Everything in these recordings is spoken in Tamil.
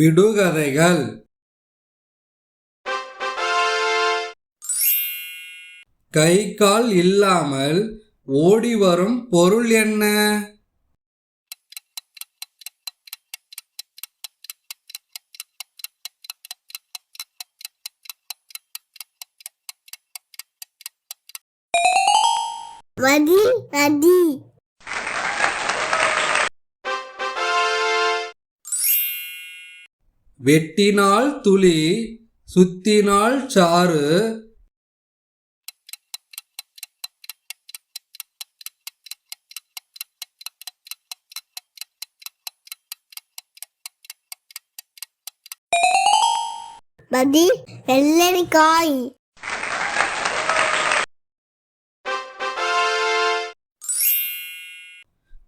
விடுகதைகள். கை கால் இல்லாமல் ஓடி வரும் பொருள் என்ன? வதி வதி. வெட்டினால் துளி சுத்தினால் சாறு. வதி வெள்ளரிக்காய்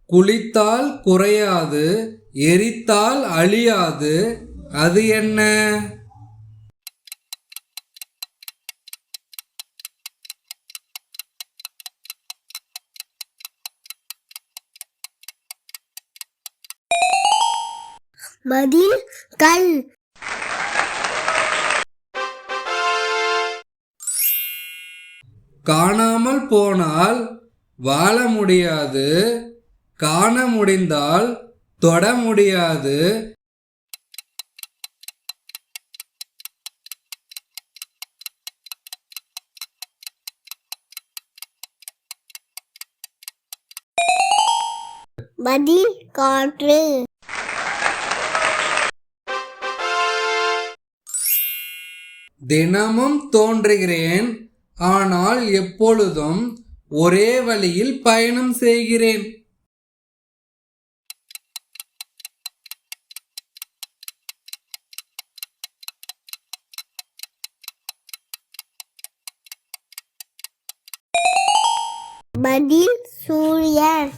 குளித்தால் குறையாது எரித்தால் அழியாது. அது என்ன? மதில் கல். காணாமல் போனால் வாழ முடியாது காண முடிந்தால் தொட முடியாது. மதில் காற்று. தினமும் தோன்றுகிறேன் ஆனால் எப்பொழுதும் ஒரே வழியில் பயணம் செய்கிறேன். மதில் சூரியன்.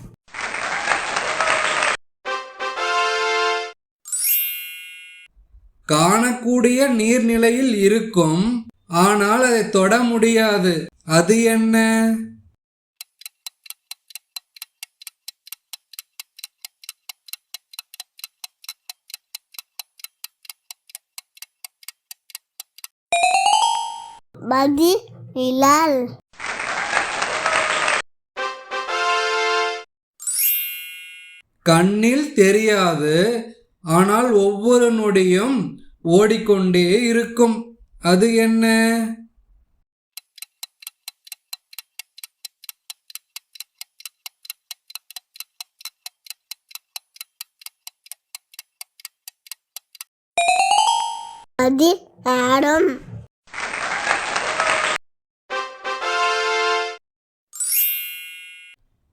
காணக்கூடிய நீர்நிலையில் இருக்கும். ஆனால் அதை தொட முடியாது. அது என்ன? நிழல் கண்ணில் தெரியாது. ஆனால் ஒவ்வொரு நொடியும் ஓடிக்கொண்டே இருக்கும். அது என்ன?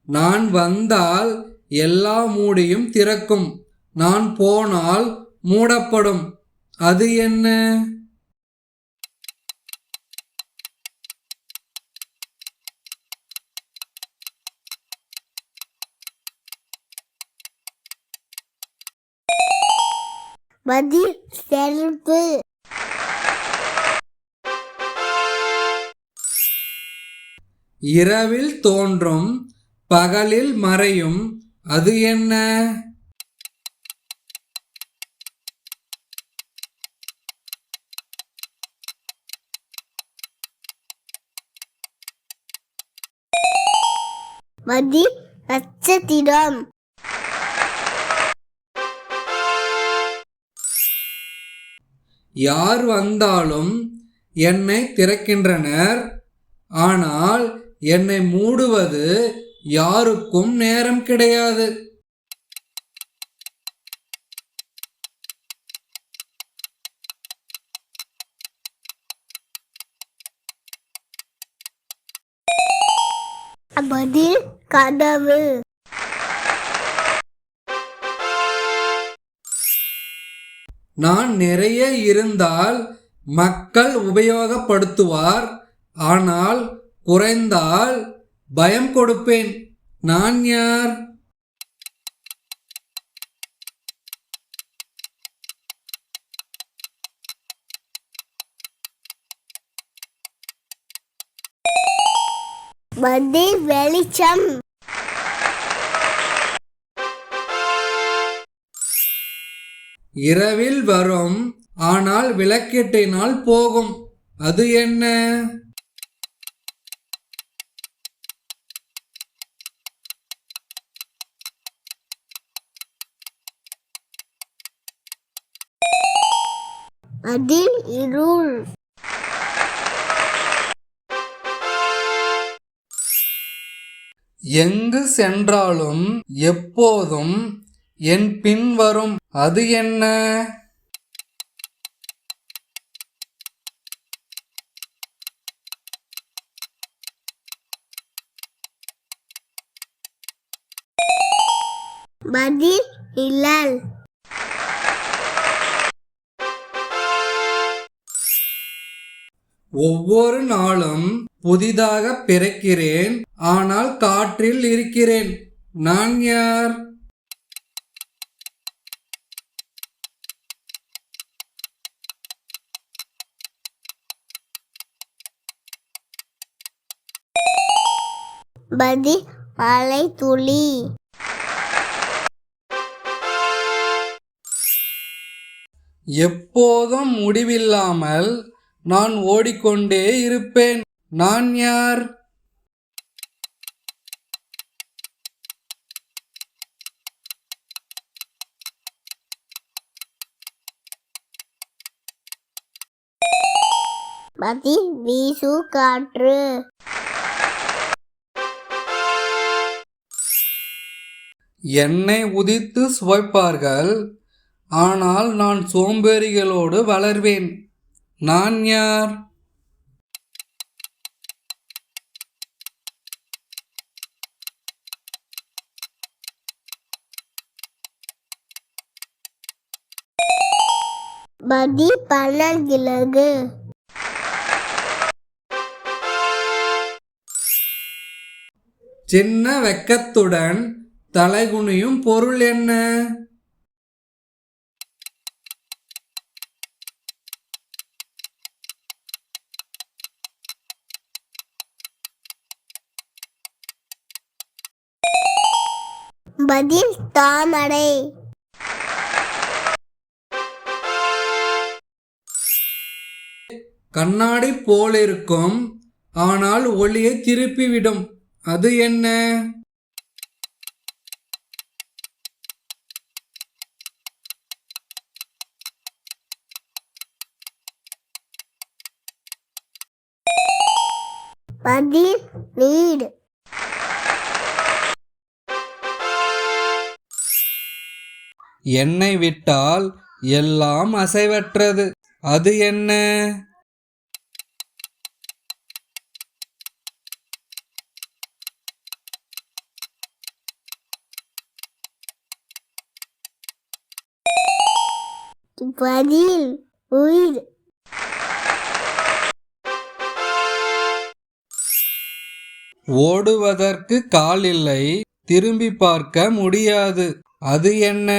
நான் வந்தால் எல்லா மூடியும் திறக்கும். நான் போனால் மூடப்படும். அது என்ன? செருப்பு. இரவில் தோன்றும் பகலில் மறையும். அது என்ன? மதி நட்சத்திரம். யார் வந்தாலும் என்னை திறக்கின்றனர். ஆனால் என்னை மூடுவது யாருக்கும் நேரம் கிடையாது. பதில் கதவு. நான் நிறைய இருந்தால் மக்கள் உபயோகப்படுத்துவார். ஆனால் குறைந்தால் பயம் கொடுப்பேன். நான் யார்? மதில் வெளிச்சம். இரவில் வரும் ஆனால் விளக்கெட்டினால் போகும். அது என்ன? அதில் இருள். எங்கு சென்றாலும் எப்போதும் என் பின் வரும். அது என்ன? பதில் நிழல் ஒவ்வொரு நாளும் புதிதாக பிறக்கிறேன் ஆனால் காற்றில் இருக்கிறேன். நான் யார்? பதில் மழை துளி. எப்போதும் முடிவில்லாமல் நான் ஓடிக்கொண்டே இருப்பேன். நான் யார்? பதில் வீசு காற்று. என்னை உதித்து சுவைப்பார்கள். ஆனால் நான் சோம்பேறிகளோடு வளர்வேன். நான் யார்? பதில் பனங்கிழகு சின்ன வெக்கத்துடன் தலைகுனியும் பொருள் என்ன? பதில் தாமரை கண்ணாடி போலிருக்கும் ஆனால் ஒளியை திருப்பிவிடும். அது என்ன? பதில் நீர் என்னை விட்டால் எல்லாம் அசைவற்றது. அது என்ன? பதில் உயிர். ஓடுவதற்கு கால் இல்லை திரும்பி பார்க்க முடியாது. அது என்ன?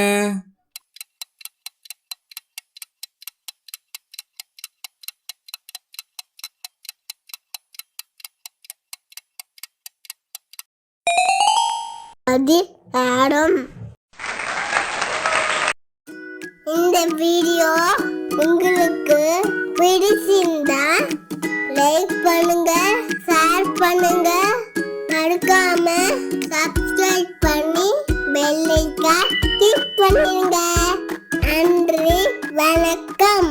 ஆடம் இந்த வீடியோ உங்களுக்கு பிடிச்சிருந்தா லைக் பண்ணுங்க ஷேர் பண்ணுங்க. மறக்காம கிளிக் பண்ணிருங்க. நன்றி வணக்கம்.